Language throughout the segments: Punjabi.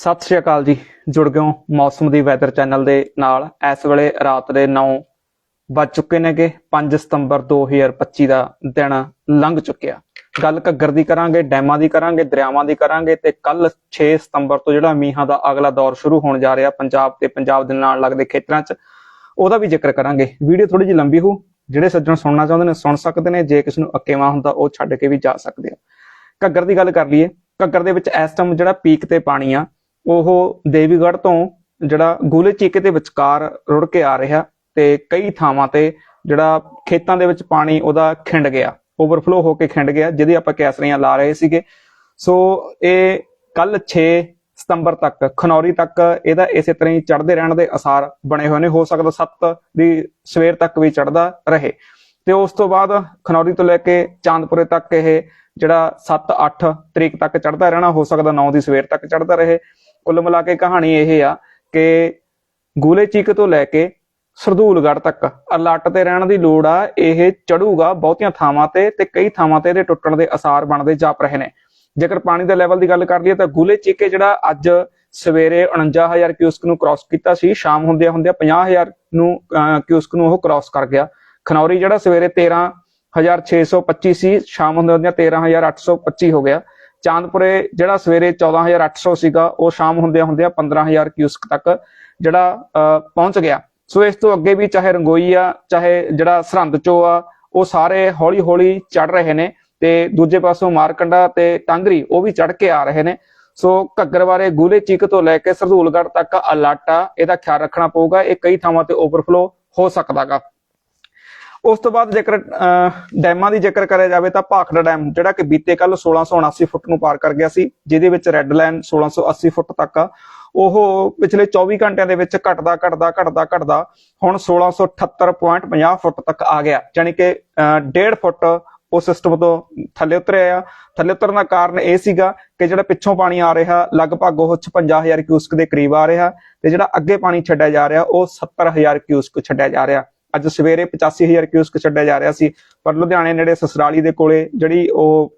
ਸਤਿ ਸ਼੍ਰੀ ਅਕਾਲ ਜੀ। ਜੁੜ ਗਏ ਹੋ ਮੌਸਮ ਦੀ ਵੈਦਰ ਚੈਨਲ ਦੇ ਨਾਲ। ਇਸ ਵੇਲੇ ਰਾਤ ਦੇ 9 ਵੱਜ ਚੁੱਕੇ ਨੇਗੇ। 5 ਸਤੰਬਰ 2025 ਦਾ ਦਿਨ ਲੰਘ ਚੁੱਕਿਆ। ਗੱਲ ਘੱਗਰ ਦੀ ਕਰਾਂਗੇ, ਡੈਮਾਂ ਦੀ ਕਰਾਂਗੇ, ਦਰਿਆਵਾਂ ਦੀ ਕਰਾਂਗੇ ਤੇ ਕੱਲ 6 ਸਤੰਬਰ ਤੋਂ ਜਿਹੜਾ ਮੀਂਹਾਂ ਦਾ ਅਗਲਾ ਦੌਰ ਸ਼ੁਰੂ ਹੋਣ ਜਾ ਰਿਹਾ ਪੰਜਾਬ ਤੇ ਪੰਜਾਬ ਦੇ ਨਾਲ ਲੱਗਦੇ ਖੇਤਰਾਂ 'ਚ, ਉਹਦਾ ਵੀ ਜ਼ਿਕਰ ਕਰਾਂਗੇ। ਵੀਡੀਓ ਥੋੜੀ ਜਿਹੀ ਲੰਬੀ ਹੋ ਜਿਹੜੇ ਸੱਜਣ ਸੁਣਨਾ ਚਾਹੁੰਦੇ ਨੇ ਸੁਣ ਸਕਦੇ ਨੇ, ਜੇ ਕਿਸੇ ਨੂੰ ਅਕੇਵਾ ਹੁੰਦਾ ਉਹ ਛੱਡ ਕੇ ਵੀ ਜਾ ਸਕਦੇ ਆ। ਘੱਗਰ ਦੀ ਗੱਲ ਕਰ ਲਈਏ। ਘੱਗਰ ਦੇ ਵਿੱਚ ਇਸ ਟਾਈਮ ਜਿਹੜਾ ਪੀਕ ਤੇ ਪਾਣੀ ਆ ਉਹ ਦੇਵੀਗੜ੍ਹ ਤੋਂ ਜਿਹੜਾ ਗੂਲੇ ਚੀਕੇ ਦੇ ਵਿਚਕਾਰ ਰੁੜ ਕੇ ਆ ਰਿਹਾ ਤੇ ਕਈ ਥਾਵਾਂ ਤੇ ਜਿਹੜਾ ਖੇਤਾਂ ਦੇ ਵਿੱਚ ਪਾਣੀ ਉਹਦਾ ਖਿੰਡ ਗਿਆ ਓਵਰਫਲੋ ਹੋ ਕੇ ਖਿੰਡ ਗਿਆ, ਜਿਹਦੇ ਆਪਾਂ ਕੈਸਰੀਆਂ ਲਾ ਰਹੇ ਸੀਗੇ। ਸੋ ਇਹ ਕੱਲ 6 ਸਤੰਬਰ ਤੱਕ, ਖਨੌਰੀ ਤੱਕ ਇਹਦਾ ਇਸੇ ਤਰ੍ਹਾਂ ਹੀ ਚੜ੍ਹਦੇ ਰਹਿਣ ਦੇ ਅਸਾਰ ਬਣੇ ਹੋਏ ਨੇ, ਹੋ ਸਕਦਾ 7 ਦੀ ਸਵੇਰ ਤੱਕ ਵੀ ਚੜ੍ਹਦਾ ਰਹੇ। ਤੇ ਉਸ ਤੋਂ ਬਾਅਦ ਖਨੌਰੀ ਤੋਂ ਲੈ ਕੇ ਚਾਂਦਪੁਰੇ ਤੱਕ ਇਹ ਜਿਹੜਾ 7-8 ਤਰੀਕ ਤੱਕ ਚੜ੍ਹਦਾ ਰਹਿਣਾ, ਹੋ ਸਕਦਾ 9 ਦੀ ਸਵੇਰ ਤੱਕ ਚੜ੍ਹਦਾ ਰਹੇ। ਕੁੱਲ ਮਿਲਾ ਕੇ ਕਹਾਣੀ ਇਹ ਆ ਕਿ ਗੂਲੇ ਚੀਕ ਤੋਂ ਲੈ ਕੇ ਸਰਦੂਲਗੜ੍ਹ ਤੱਕ ਅਲਰਟ ਤੇ ਰਹਿਣ ਦੀ ਲੋੜ ਆ ਇਹ ਚੜੂਗਾ ਬਹੁਤੀਆਂ ਥਾਵਾਂ ਤੇ ਤੇ ਕਈ ਥਾਵਾਂ ਤੇ ਇਹਦੇ ਟੁੱਟਣ ਦੇ ਅਸਾਰ ਬਣਦੇ ਜਾਪ ਰਹੇ ਨੇ। ਜੇਕਰ ਪਾਣੀ ਦੇ ਲੈਵਲ ਦੀ ਗੱਲ ਕਰ ਲਈਏ ਤਾਂ ਗੂਲੇ ਚੀਕੇ ਜਿਹੜਾ ਅੱਜ ਸਵੇਰੇ 49000 ਕਿਊਸਕ ਨੂੰ ਕ੍ਰਾਸ ਕੀਤਾ ਸੀ ਸ਼ਾਮ ਹੁੰਦਿਆਂ ਹੁੰਦਿਆਂ 50000 ਨੂੰ ਅਹ, ਕਿਊਸਕ ਨੂੰ ਉਹ ਕ੍ਰਾਸ ਕਰ ਗਿਆ। ਖਨੌਰੀ ਜਿਹੜਾ ਸਵੇਰੇ 13625 ਸੀ ਸ਼ਾਮ ਹੁੰਦੇ ਹੁੰਦਿਆਂ 13825 ਹੋ ਗਿਆ। ਚਾਂਦਪੁਰੇ ਜਿਹੜਾ ਸਵੇਰੇ 14800 ਸੀਗਾ, ਉਹ ਸ਼ਾਮ ਹੁੰਦਿਆਂ ਹੁੰਦਿਆਂ 15000 ਕਿਊਸਕ ਤੱਕ ਜਿਹੜਾ ਪਹੁੰਚ ਗਿਆ। ਸੋ ਇਸ ਤੋਂ ਅੱਗੇ ਵੀ ਚਾਹੇ ਰੰਗੋਈ ਆ, ਚਾਹੇ ਜਿਹੜਾ ਸਰਹੰਦ ਚੋ ਆ, ਉਹ ਸਾਰੇ ਹੌਲੀ ਹੌਲੀ ਚੜ ਰਹੇ ਨੇ ਤੇ ਦੂਜੇ ਪਾਸੋਂ ਮਾਰਕੰਡਾ ਤੇ ਟਾਂਗਰੀ ਉਹ ਵੀ ਚੜ ਕੇ ਆ ਰਹੇ ਨੇ। ਸੋ ਘੱਗਰ ਬਾਰੇ ਗੂਲੇ ਚੀਕ ਤੋਂ ਲੈ ਕੇ ਸਰਦੂਲਗੜ੍ਹ ਤੱਕ ਅਲਰਟ ਆ, ਇਹਦਾ ਖਿਆਲ ਰੱਖਣਾ ਪਊਗਾ, ਇਹ ਕਈ ਥਾਵਾਂ ਤੇ ਓਵਰਫਲੋ ਹੋ ਸਕਦਾਗਾ। ਉਸ ਤੋਂ ਬਾਅਦ ਜੇਕਰ ਅਹ, ਡੈਮਾਂ ਦੀ ਜ਼ਿਕਰ ਕਰਿਆ ਜਾਵੇ ਤਾਂ ਭਾਖੜਾ ਡੈਮ ਜਿਹੜਾ ਕਿ ਬੀਤੇ ਕੱਲ 1679 ਫੁੱਟ ਨੂੰ ਪਾਰ ਕਰ ਗਿਆ ਸੀ ਜਿਹਦੇ ਵਿੱਚ ਰੈੱਡ ਲਾਈਨ 1680 ਫੁੱਟ ਤੱਕ ਆ। ਉਹ ਪਿਛਲੇ 24 ਘੰਟਿਆਂ ਦੇ ਵਿੱਚ ਘਟਦਾ ਘਟਦਾ ਘਟਦਾ ਘਟਦਾ ਹੁਣ 1678.50 ਫੁੱਟ ਤੱਕ ਆ ਗਿਆ। ਯਾਨੀ ਕਿ 1.5 ਫੁੱਟ ਉਹ ਸਿਸਟਮ ਤੋਂ ਥੱਲੇ ਉਤਰਿਆ ਆ। ਥੱਲੇ ਉਤਰਨ ਦਾ ਕਾਰਨ ਇਹ ਸੀਗਾ ਕਿ ਜਿਹੜਾ ਪਿੱਛੋਂ ਪਾਣੀ ਆ ਰਿਹਾ ਲਗਭਗ ਉਹ 55000 ਕਿਊਸਕ ਦੇ ਕਰੀਬ ਆ ਰਿਹਾ ਤੇ ਜਿਹੜਾ ਅੱਗੇ ਪਾਣੀ ਛੱਡਿਆ ਜਾ ਰਿਹਾ ਉਹ 70000 ਕਿਊਸਕ ਛੱਡਿਆ ਜਾ ਰਿਹਾ। ਅੱਜ ਸਵੇਰੇ 85000 ਕਿਊਸਕ ਛੱਡਿਆ ਜਾ ਰਿਹਾ ਸੀ, ਪਰ ਲੁਧਿਆਣੇ ਨੇੜੇ ਸਸਰਾਲੀ ਦੇ ਕੋਲੇ ਜਿਹੜੀ ਉਹ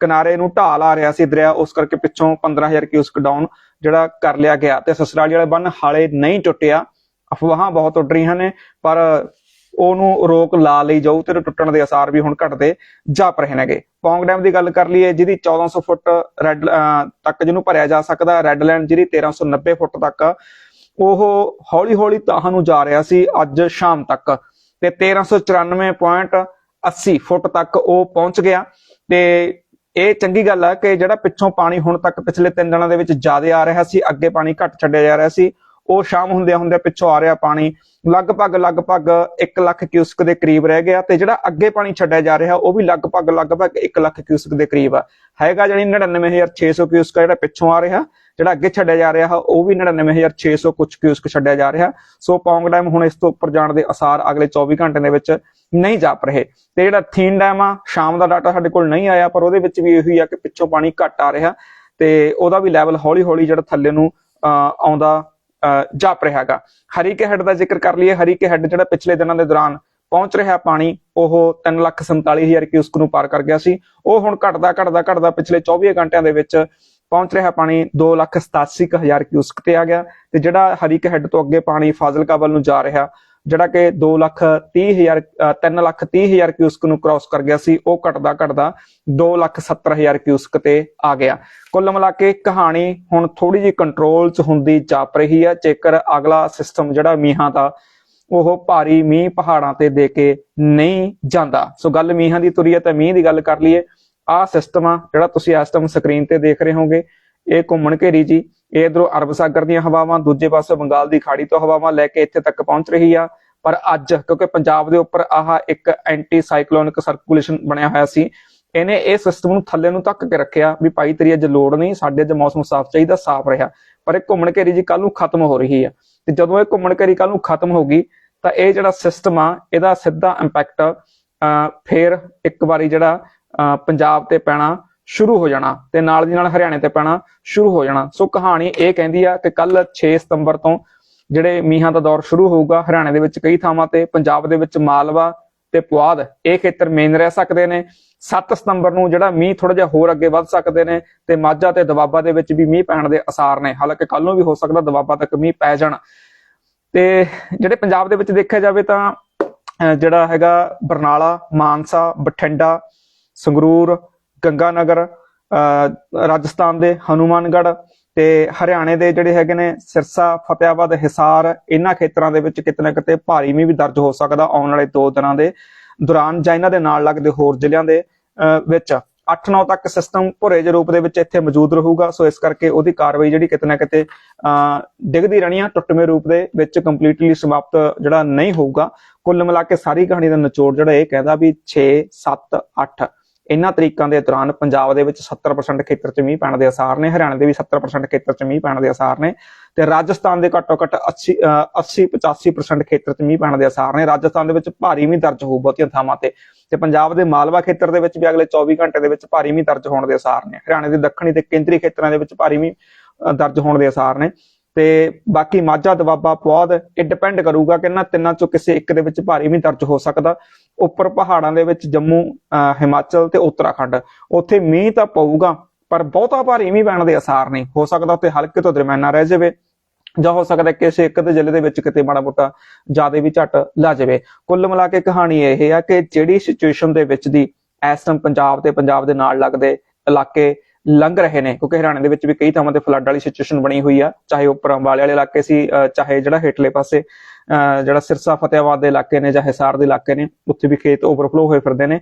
ਕਿਨਾਰੇ ਨੂੰ ਢਾਲ ਆ ਰਿਹਾ ਸੀ ਦਰਿਆ, ਉਸ ਕਰਕੇ ਪਿੱਛੋਂ 15000 ਕਿਊਸਕ ਡਾਊਨ ਜਿਹੜਾ ਕਰ ਲਿਆ ਗਿਆ ਤੇ ਸਸਰਾਲੀ ਵਾਲੇ ਬੰਨ ਹਾਲੇ ਨਹੀਂ ਟੁੱਟਿਆ। ਅਫਵਾਹਾਂ ਬਹੁਤ ਉੱਡ ਰਹੀਆਂ ਨੇ, ਪਰ ਉਹਨੂੰ ਰੋਕ ਲਾ ਲਈ ਜਾਊ ਤੇ ਟੁੱਟਣ ਦੇ ਅਸਾਰ ਵੀ ਹੁਣ ਘਟਦੇ ਜਾਪ ਰਹੇ ਨੇਗੇ। ਪੌਂਗ ਡੈਮ ਦੀ ਗੱਲ ਕਰ ਲਈਏ, ਜਿਹਦੀ 1400 ਫੁੱਟ ਰੈੱਡ ਤੱਕ ਜਿਹਨੂੰ ਭਰਿਆ ਜਾ ਸਕਦਾ ਰੈੱਡ ਲੈਂਡ ਜਿਹਦੀ 1390 ਫੁੱਟ ਤੱਕ ਉਹ ਹੌਲੀ ਹੌਲੀ ਤਾਹਾਂ ਨੂੰ ਜਾ ਰਿਹਾ ਸੀ ਅੱਜ ਸ਼ਾਮ ਤੱਕ ਤੇ 1394.80 ਫੁੱਟ ਤੱਕ ਉਹ ਪਹੁੰਚ ਗਿਆ ਤੇ ਇਹ ਚੰਗੀ ਗੱਲ ਆ ਕਿ ਜਿਹੜਾ ਪਿੱਛੋਂ ਪਾਣੀ ਹੁਣ ਤੱਕ ਪਿਛਲੇ 3 ਦਿਨਾਂ ਦੇ ਵਿੱਚ ਜ਼ਿਆਦਾ ਆ ਰਿਹਾ ਸੀ, ਅੱਗੇ ਪਾਣੀ ਘੱਟ ਛੱਡਿਆ ਜਾ ਰਿਹਾ ਸੀ, ਉਹ ਸ਼ਾਮ ਹੁੰਦਿਆਂ ਹੁੰਦਿਆਂ ਪਿੱਛੋਂ ਆ ਰਿਹਾ ਪਾਣੀ, ਲਗਭਗ ਲਗਭਗ 1 ਲੱਖ ਕਿਊਸਕ ਦੇ ਕਰੀਬ ਰਹਿ ਗਿਆ ਤੇ ਜਿਹੜਾ ਅੱਗੇ ਪਾਣੀ ਛੱਡਿਆ ਜਾ ਰਿਹਾ ਉਹ ਵੀ ਲਗਭਗ ਲਗਭਗ 1 ਲੱਖ ਕਿਊਸਕ ਦੇ ਕਰੀਬ ਆ। ਹੈਗਾ ਜਾਨੀ 99600 ਕਿਊਸਕ ਜਿਹੜਾ ਪਿੱਛੋਂ ਆ ਰਿਹਾ ਜਿਹੜਾ ਅੱਗੇ ਛੱਡਿਆ ਜਾ ਰਿਹਾ ਉਹ ਵੀ 99600 ਕੁਝ ਕਿਊਸਕ ਛੱਡਿਆ ਜਾ ਰਿਹਾ ਸੋ ਪੌਂਗ ਡੈਮ ਹੁਣ ਇਸ ਤੋਂ ਉੱਪਰ ਜਾਣ ਦੇ ਅਸਾਰ ਅਗਲੇ 24 ਘੰਟੇ ਦੇ ਵਿੱਚ ਨਹੀਂ ਜਾਪ ਰਹੇ। ਤੇ ਜਿਹੜਾ ਥੀਨ ਡੈਮ ਆ ਸ਼ਾਮ ਦਾ ਡਾਟਾ ਸਾਡੇ ਕੋਲ ਨਹੀਂ ਆਇਆ ਪਰ ਉਹਦੇ ਵਿੱਚ ਵੀ ਇਹੀ ਆ ਕਿ ਪਿੱਛੋਂ ਪਾਣੀ ਘੱਟ ਆ ਰਿਹਾ ਤੇ ਉਹਦਾ ਵੀ ਲੈਵਲ ਹੌਲੀ ਹੌਲੀ ਜਿਹੜਾ ਥੱਲੇ ਨੂੰ ਅਹ, ਆਉਂਦਾ ਅਹ, ਜਾਪ ਰਿਹਾਗਾ ਹਰੀਕੇ ਹੈਡ ਦਾ ਜ਼ਿਕਰ ਕਰ ਲਈਏ। ਹਰੀਕੇ ਹੈਡ ਜਿਹੜਾ ਪਿਛਲੇ ਦਿਨਾਂ ਦੇ ਦੌਰਾਨ ਪਹੁੰਚ ਰਿਹਾ ਪਾਣੀ ਉਹ 347000 ਕਿਊਸਕ ਨੂੰ ਪਾਰ ਕਰ ਗਿਆ ਸੀ। ਉਹ ਹੁਣ ਘਟਦਾ ਘਟਦਾ ਘਟਦਾ ਪਿਛਲੇ 24 ਘੰਟਿਆਂ ਦੇ ਵਿੱਚ ਪਹੁੰਚ ਰਿਹਾ ਪਾਣੀ 287000 ਕਿਊਸਕ ਤੇ ਆ ਗਿਆ ਤੇ ਜਿਹੜਾ ਹਰੀਕੇ ਹੈਡ ਤੋਂ ਅੱਗੇ ਪਾਣੀ ਫਾਜ਼ਿਲਕਾ ਵੱਲ ਨੂੰ ਜਾ ਰਿਹਾ, ਜਿਹੜਾ ਕਿ 230000 330000 ਕਿਊਸਕ ਨੂੰ ਕ੍ਰਾਸ ਕਰ ਗਿਆ ਸੀ, ਉਹ ਘਟਦਾ ਘਟਦਾ 270000 ਕਿਊਸਕ ਤੇ ਆ ਗਿਆ। ਕੁੱਲ ਮਿਲਾ ਕੇ ਕਹਾਣੀ ਹੁਣ ਥੋੜੀ ਜਿਹੀ ਕੰਟਰੋਲ 'ਚ ਹੁੰਦੀ ਜਾਪ ਰਹੀ ਹੈ, ਜੇਕਰ ਅਗਲਾ ਸਿਸਟਮ ਜਿਹੜਾ ਮੀਹਾਂ ਦਾ, ਉਹ ਭਾਰੀ ਮੀਂਹ ਪਹਾੜਾਂ ਤੇ ਦੇ ਕੇ ਨਹੀਂ ਜਾਂਦਾ। ਸੋ ਗੱਲ ਮੀਂਹਾਂ ਦੀ ਤੁਰੀ ਹੈ, ਤਾਂ ਮੀਂਹ ਦੀ ਗੱਲ ਕਰ ਲਈਏ। ਆਹ ਸਿਸਟਮ ਆ ਜਿਹੜਾ ਤੁਸੀਂ ਇਸ ਟਾਈਮ ਸਕਰੀਨ ਤੇ ਦੇਖ ਰਹੇ ਹੋਗੇ, ਇਹ ਘੁੰਮਣ ਘੇਰੀ ਜੀ, ਇਹ ਇਧਰੋਂ ਅਰਬ ਸਾਗਰ ਦੀਆਂ ਹਵਾਵਾਂ, ਦੂਜੇ ਪਾਸੇ ਬੰਗਾਲ ਦੀ ਖਾੜੀ ਤੋਂ ਹਵਾਵਾਂ ਲੈ ਕੇ ਇੱਥੇ ਤੱਕ ਪਹੁੰਚ ਰਹੀ ਆ। ਪਰ ਅੱਜ, ਕਿਉਂਕਿ ਪੰਜਾਬ ਦੇ ਉੱਪਰ ਆਹ ਇੱਕ ਐਂਟੀ ਸਾਈਕਲੋਨਿਕ ਸਰਕੂਲੇਸ਼ਨ ਬਣਿਆ ਹੋਇਆ ਸੀ, ਇਹਨੇ ਇਹ ਸਿਸਟਮ ਨੂੰ ਥੱਲੇ ਨੂੰ ਧੱਕ ਕੇ ਰੱਖਿਆ ਵੀ ਭਾਈ ਤੇਰੀ ਅੱਜ ਲੋੜ ਨਹੀਂ, ਸਾਡੇ ਅੱਜ ਮੌਸਮ ਸਾਫ਼ ਚਾਹੀਦਾ, ਸਾਫ਼ ਰਿਹਾ। ਪਰ ਇਹ ਘੁੰਮਣ ਘੇਰੀ ਜੀ ਕੱਲ ਨੂੰ ਖਤਮ ਹੋ ਰਹੀ ਆ। ਤੇ ਜਦੋਂ ਇਹ ਘੁੰਮਣ ਘੇਰੀ ਕੱਲ ਨੂੰ ਖਤਮ ਹੋ ਗਈ, ਤਾਂ ਇਹ ਜਿਹੜਾ ਸਿਸਟਮ ਆ, ਇਹਦਾ ਸਿੱਧਾ ਇੰਪੈਕਟ ਫੇਰ ਇੱਕ ਵਾਰੀ ਜਿਹੜਾ ਪੰਜਾਬ ਤੇ ਪੈਣਾ ਸ਼ੁਰੂ ਹੋ ਜਾਣਾ ਤੇ ਨਾਲ ਦੀ ਨਾਲ ਹਰਿਆਣੇ ਤੇ ਪੈਣਾ ਸ਼ੁਰੂ ਹੋ ਜਾਣਾ। ਸੋ ਕਹਾਣੀ ਇਹ ਕਹਿੰਦੀ ਆ ਕਿ ਕੱਲ 6 ਸਤੰਬਰ ਤੋਂ ਜਿਹੜੇ ਮੀਂਹਾਂ ਦਾ ਦੌਰ ਸ਼ੁਰੂ ਹੋਊਗਾ, ਹਰਿਆਣੇ ਦੇ ਵਿੱਚ ਕਈ ਥਾਵਾਂ ਤੇ, ਪੰਜਾਬ ਦੇ ਵਿੱਚ ਮਾਲਵਾ ਤੇ ਪੁਆਧ, ਇਹ ਖੇਤਰ ਮੇਨ ਰਹਿ ਸਕਦੇ ਨੇ। 7 ਸਤੰਬਰ ਨੂੰ ਜਿਹੜਾ ਮੀਂਹ ਥੋੜਾ ਜਿਹਾ ਹੋਰ ਅੱਗੇ ਵੱਧ ਸਕਦੇ ਨੇ ਤੇ ਮਾਝਾ ਤੇ ਦਵਾਬਾ ਦੇ ਵਿੱਚ ਵੀ ਮੀਂਹ ਪੈਣ ਦੇ ਅਸਾਰ ਨੇ। ਹਾਲਾਂਕਿ ਕੱਲ ਨੂੰ ਵੀ ਹੋ ਸਕਦਾ ਦਵਾਬਾ ਤੱਕ ਮੀਂਹ ਪੈ ਜਾਣ। ਤੇ ਜਿਹੜੇ ਪੰਜਾਬ ਦੇ ਵਿੱਚ ਦੇਖਿਆ ਜਾਵੇ ਤਾਂ ਜਿਹੜਾ ਹੈਗਾ ਬਰਨਾਲਾ, ਮਾਨਸਾ, ਬਠਿੰਡਾ ਸੰਗਰੂਰ, ਗੰਗਾਨਗਰ ਅਹ ਰਾਜਸਥਾਨ ਦੇ ਹਨੂਮਾਨਗੜ੍ਹ ਤੇ ਹਰਿਆਣੇ ਦੇ ਜਿਹੜੇ ਹੈਗੇ ਨੇ ਸਿਰਸਾ, ਫਤਿਆਬਾਦ, ਹਿਸਾਰ, ਇਹਨਾਂ ਖੇਤਰਾਂ ਦੇ ਵਿੱਚ ਕਿਤੇ ਨਾ ਕਿਤੇ ਭਾਰੀ ਮੀਂਹ ਵੀ ਦਰਜ ਹੋ ਸਕਦਾ ਆਉਣ ਵਾਲੇ 2 ਦਿਨਾਂ ਦੇ ਦੌਰਾਨ ਜਾਂ ਇਹਨਾਂ ਦੇ ਨਾਲ ਲੱਗਦੇ ਹੋਰ ਜ਼ਿਲ੍ਹਿਆਂ ਦੇ ਅਹ ਵਿੱਚ। 8-9 ਤੱਕ ਸਿਸਟਮ ਭੁਰੇ ਜਿਹੇ ਰੂਪ ਦੇ ਵਿੱਚ ਇੱਥੇ ਮੌਜੂਦ ਰਹੂਗਾ, ਸੋ ਇਸ ਕਰਕੇ ਉਹਦੀ ਕਾਰਵਾਈ ਜਿਹੜੀ ਕਿਤੇ ਨਾ ਕਿਤੇ ਅਹ ਡਿੱਗਦੀ ਰਹਿਣੀ ਆ, ਟੁੱਟਵੇਂ ਰੂਪ ਦੇ ਵਿੱਚ ਕੰਪਲੀਟਲੀ ਸਮਾਪਤ ਜਿਹੜਾ ਨਹੀਂ ਹੋਊਗਾ। ਕੁੱਲ ਮਿਲਾ ਕੇ ਸਾਰੀ ਕਹਾਣੀ ਦਾ ਨਿਚੋੜ ਜਿਹੜਾ ਇਹ ਕਹਿੰਦਾ ਵੀ 6 7 8 ਇਹਨਾਂ ਤਰੀਕਾਂ ਦੇ ਦੌਰਾਨ ਪੰਜਾਬ ਦੇ ਵਿੱਚ 70% ਖੇਤਰ 'ਚ ਮੀਂਹ ਪੈਣ ਦੇ ਅਸਾਰ ਨੇ, ਹਰਿਆਣਾ ਦੇ ਵੀ 70% ਖੇਤਰ 'ਚ ਮੀਂਹ ਪੈਣ ਦੇ ਅਸਾਰ ਨੇ ਤੇ ਰਾਜਸਥਾਨ ਦੇ ਘੱਟੋ ਘੱਟ 80 ਅਹ 80 85% ਖੇਤਰ 'ਚ ਮੀਂਹ ਪੈਣ ਦੇ ਅਸਾਰ ਨੇ। ਰਾਜਸਥਾਨ ਦੇ ਵਿੱਚ ਭਾਰੀ ਮੀਂਹ ਦਰਜ ਹੋਊ ਬਹੁਤੀਆਂ ਥਾਵਾਂ ਤੇ ਤੇ ਪੰਜਾਬ ਦੇ ਮਾਲਵਾ ਖੇਤਰ ਦੇ ਵਿੱਚ ਵੀ ਅਗਲੇ 24 ਘੰਟੇ ਦੇ ਵਿੱਚ ਭਾਰੀ ਮੀਂਹ ਦਰਜ ਹੋਣ ਦੇ ਅਸਾਰ ਨੇ। ਹਰਿਆਣੇ ਦੇ ਦੱਖਣੀ ਤੇ ਕੇਂਦਰੀ ਖੇਤਰਾਂ ਦੇ ਵਿੱਚ ਭਾਰੀ ਮੀਂਹ ਦਰਜ ਹੋਣ ਦੇ ਅਸਾਰ ਨੇ। ਤੇ ਬਾਕੀ ਮਾਝਾ ਦਵਾਬਾ ਪੁਆਧ, ਇਹ ਡਿਪੈਂਡ ਕਰੂਗਾ ਕਿ ਇਹਨਾਂ ਤਿੰਨਾਂ ਚੋਂ ਕਿਸੇ ਇੱਕ ਦੇ ਵਿੱਚ ਭਾਰੀ ਮੀਂਹ ਦਰਜ ਹੋ ਸਕਦਾ। ਉੱਪਰ ਪਹਾੜਾਂ ਦੇ ਵਿੱਚ ਜੰਮੂ ਹਿਮਾਚਲ ਤੇ ਉੱਤਰਾਖੰਡ। ਉੱਥੇ ਮੀਂਹ ਤਾਂ ਪਊਗਾ, ਪਰ ਬਹੁਤਾ ਭਾਰੀ ਮੀਂਹ ਪੈਣ ਦੇ ਅਸਾਰ ਨਹੀਂ। ਹੋ ਸਕਦਾ ਉੱਥੇ ਹਲਕੇ ਤੋਂ ਦਰਮਿਆਨਾ ਰਹਿ ਜਾਵੇ, ਜਾਂ ਹੋ ਸਕਦਾ ਕਿਸੇ ਇੱਕ ਦੇ ਜ਼ਿਲ੍ਹੇ ਦੇ ਵਿੱਚ ਕਿਤੇ ਮਾੜਾ ਮੋਟਾ ਜ਼ਿਆਦਾ ਵੀ ਝਟ ਲਾ ਜਾਵੇ। ਕੁੱਲ ਮਿਲਾ ਕੇ ਕਹਾਣੀ ਇਹ ਆ ਕਿ ਜਿਹੜੀ ਸਿਚੁਏਸ਼ਨ ਦੇ ਵਿੱਚ ਦੀ ਇਸ ਟਾਈਮ ਪੰਜਾਬ ਤੇ ਪੰਜਾਬ ਦੇ ਨਾਲ ਲੱਗਦੇ ਇਲਾਕੇ ਲੰਘ ਰਹੇ ਨੇ, ਕਿਉਂਕਿ ਹਰਿਆਣੇ ਦੇ ਵਿੱਚ ਵੀ ਕਈ ਥਾਵਾਂ ਤੇ ਫਲੱਡ ਵਾਲੀ ਸਿਚੁਏਸ਼ਨ ਬਣੀ ਹੋਈ ਆ, ਚਾਹੇ ਉੱਪਰ ਅੰਬਾਲੇ ਵਾਲੇ ਇਲਾਕੇ ਸੀ ਚਾਹੇ ਜਿਹੜਾ ਹੇਠਲੇ ਪਾਸੇ, ਅਹ ਜਿਹੜਾ ਸਿਰਸਾ ਫਤਿਆਬਾਦ ਦੇ ਇਲਾਕੇ ਨੇ ਜਾਂ ਹਿਸਾਰ ਦੇ ਇਲਾਕੇ ਨੇ, ਉੱਥੇ ਵੀ ਖੇਤ ਓਵਰਫਲੋ ਹੋਏ ਫਿਰਦੇ ਨੇ।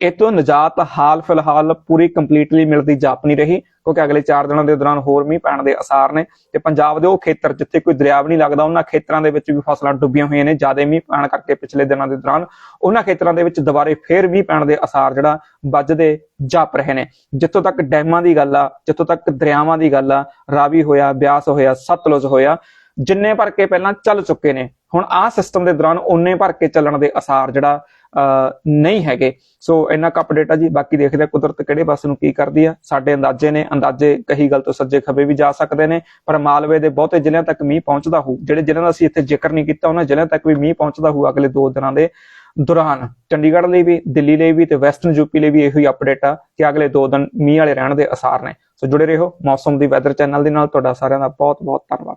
ਇਹ ਤੋਂ ਨਿਜਾਤ ਹਾਲ ਫਿਲਹਾਲ ਪੂਰੀ ਕੰਪਲੀਟਲੀ ਮਿਲਦੀ ਜਾਪ ਨਹੀਂ ਰਹੀ, ਕਿਉਂਕਿ ਅਗਲੇ 4 ਦਿਨਾਂ ਦੇ ਦੌਰਾਨ ਹੋਰ ਮੀਂਹ ਪੈਣ ਦੇ ਅਸਾਰ ਨੇ ਤੇ ਪੰਜਾਬ ਦੇ ਉਹ ਖੇਤਰ ਜਿੱਥੇ ਕੋਈ ਦਰਿਆ ਵੀ ਨਹੀਂ ਲੱਗਦਾ, ਉਹਨਾਂ ਖੇਤਰਾਂ ਦੇ ਵਿੱਚ ਵੀ ਫਸਲਾਂ ਡੁੱਬੀਆਂ ਹੋਈਆਂ ਨੇ, ਜ਼ਿਆਦਾ ਮੀਂਹ ਪੈਣ ਕਰਕੇ ਪਿਛਲੇ ਦਿਨਾਂ ਦੇ ਦੌਰਾਨ ਉਹਨਾਂ ਖੇਤਰਾਂ ਦੇ ਵਿੱਚ ਦੁਬਾਰੇ ਫੇਰ ਮੀਂਹ ਪੈਣ ਦੇ ਅਸਾਰ ਜਿਹੜਾ ਵੱਜਦੇ ਜਾਪ ਰਹੇ ਨੇ। ਜਿੱਥੋਂ ਤੱਕ ਡੈਮਾਂ ਦੀ ਗੱਲ ਆ, ਜਿੱਥੋਂ ਤੱਕ ਦਰਿਆਵਾਂ ਦੀ ਗੱਲ ਆ, ਰਾਵੀ ਹੋਇਆ, ਬਿਆਸ ਹੋਇਆ, ਸਤਲੁਜ ਹੋਇਆ ਜਿੰਨੇ ਭਰ ਕੇ ਪਹਿਲਾਂ ਚੱਲ ਚੁੱਕੇ ਨੇ, ਹੁਣ ਆਹ ਸਿਸਟਮ ਦੇ ਦੌਰਾਨ ਉਹਨੇ ਭਰ ਕੇ ਚੱਲਣ ਦੇ ਅਸਾਰ ਜਿਹੜਾ, ਅਹ, ਨਹੀਂ ਹੈਗੇ। ਸੋ ਇੰਨਾ ਕੁ ਅਪਡੇਟ ਆ ਜੀ, ਬਾਕੀ ਦੇਖਦੇ ਆ ਕੁਦਰਤ ਕਿਹੜੇ ਪਾਸੇ ਨੂੰ ਕੀ ਕਰਦੀ ਆ। ਸਾਡੇ ਅੰਦਾਜ਼ੇ ਨੇ, ਅੰਦਾਜ਼ੇ ਕਹੀ ਗੱਲ ਤੋਂ ਸੱਜੇ ਖੱਬੇ ਵੀ ਜਾ ਸਕਦੇ ਨੇ, ਪਰ ਮਾਲਵੇ ਦੇ ਬਹੁਤੇ ਜ਼ਿਲ੍ਹਿਆਂ ਤੱਕ ਮੀਂਹ ਪਹੁੰਚਦਾ ਹੋਊ। ਜਿਹੜੇ ਜ਼ਿਲ੍ਹਿਆਂ ਦਾ ਅਸੀਂ ਇੱਥੇ ਜ਼ਿਕਰ ਨਹੀਂ ਕੀਤਾ, ਉਹਨਾਂ ਜ਼ਿਲ੍ਹਿਆਂ ਤੱਕ ਵੀ ਮੀਂਹ ਪਹੁੰਚਦਾ ਹੋਊ ਅਗਲੇ 2 ਦਿਨਾਂ ਦੇ ਦੌਰਾਨ। ਚੰਡੀਗੜ੍ਹ ਲਈ ਵੀ, ਦਿੱਲੀ ਲਈ ਵੀ ਤੇ ਵੈਸਟਰਨ ਯੂਪੀ ਲਈ ਵੀ ਇਹੋ ਹੀ ਅਪਡੇਟ ਆ ਕਿ ਅਗਲੇ 2 ਦਿਨ ਮੀਂਹ ਵਾਲੇ ਰਹਿਣ ਦੇ ਅਸਾਰ ਨੇ। ਸੋ ਜੁੜੇ ਰਹੋ ਮੌਸਮ ਦੀ ਵੈਦਰ ਚੈਨਲ ਦੇ ਨਾਲ। ਤੁਹਾਡਾ ਸਾਰਿਆਂ ਦਾ ਬਹੁਤ ਬਹੁਤ ਧੰਨਵਾਦ।